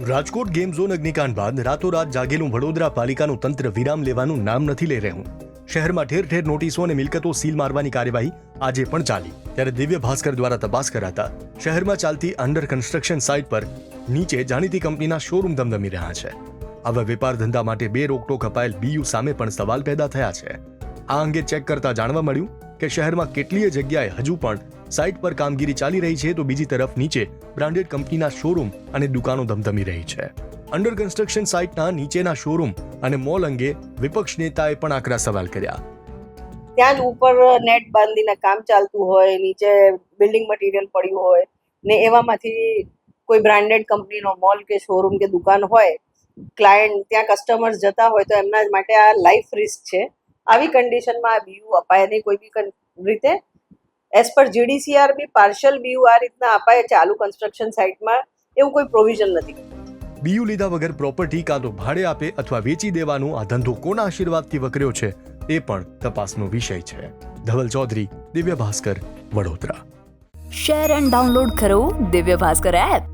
Rajkot game zone અગ્નિકાંડ બાદ રાતોરાત જાગેલું વડોદરા પાલિકાનું તંત્ર વિરામ લેવાનું નામ નથી લઈ રહ્યું. શહેરમાં ઠેર ઠેર નોટિસો અને મિલકતો સીલ મારવાની કાર્યવાહી આજે પણ ચાલી. ત્યારે દિવ્ય ભાસ્કર દ્વારા તપાસ કરાતા શહેરમાં ચાલતી અંડર કન્સ્ટ્રક્શન સાઇટ પર નીચે જાણીતી કંપનીના શોરૂમ ધમધમી રહ્યા છે. આવા વેપાર ધંધા માટે બે રોકટોક અપાયેલ બીયુ સામે પણ સવાલ પેદા થયા છે. આ અંગે ચેક કરતા જાણવા મળ્યું કે શહેરમાં કેટલીય જગ્યાએ હજુ પણ સાઇટ પર કામગીરી ચાલી રહી છે તો બીજી તરફ નીચે બ્રાન્ડેડ કંપનીના શોરૂમ અને દુકાનો ધમધમી રહી છે. અંડર કન્સ્ટ્રક્શન સાઇટના નીચેના શોરૂમ અને મોલ અંગે વિપક્ષ નેતાએ પણ આકરા સવાલ કર્યા. ત્યાં જ ઉપર નેટ બાંધીને કામ ચાલતું હોય, નીચે બિલ્ડિંગ મટીરિયલ પડ્યું હોય, ને એવામાંથી કોઈ બ્રાન્ડેડ કંપનીનો મોલ કે શોરૂમ કે દુકાન હોય ક્લાયન્ટ ત્યાં કસ્ટમર્સ જતા હોય તો એમના માટે આ લાઈફ રિસ્ક છે. આવી કન્ડિશનમાં આ બીયુ અપાય નહીં કોઈ બી રીતે. એઝ પર જીડીસીઆર બી પાર્શિયલ બીયુ આ રીતના અપાય ચાલુ કન્સ્ટ્રક્શન સાઇટમાં એવું કોઈ પ્રોવિઝન નથી. બીયુ લીધા વગર પ્રોપર્ટી કાં તો ભાડે આપે અથવા વેચી દેવાનું આ ધંધો કોના આશીર્વાદથી વકર્યો છે એ પણ તપાસનો વિષય છે. Dhaval Chaudhary Divya Bhaskar Vadodara. Share and download કરો દિવ્ય ભાસ્કર એપ